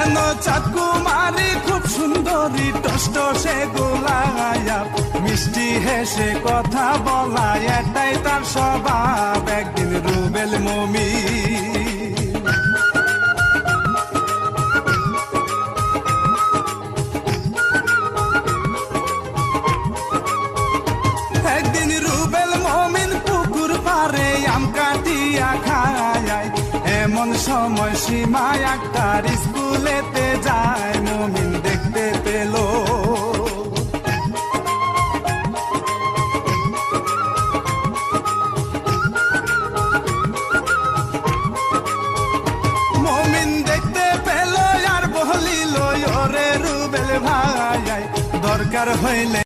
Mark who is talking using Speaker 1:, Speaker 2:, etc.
Speaker 1: হেন চাকু মারি? খুব সুন্দরী, টষ্ট সে গোলায়া। মিষ্টি হেসে কথা বলা এটাই তার স্বভাব, একদিন রুবেল মমি। এমন সময় সীমা আক্তার স্কুলেতে যায়, মমিন দেখতে পেল। মমিন দেখতে পেল আর বলিল, ওরে রুবেল ভাই, দরকার হইলে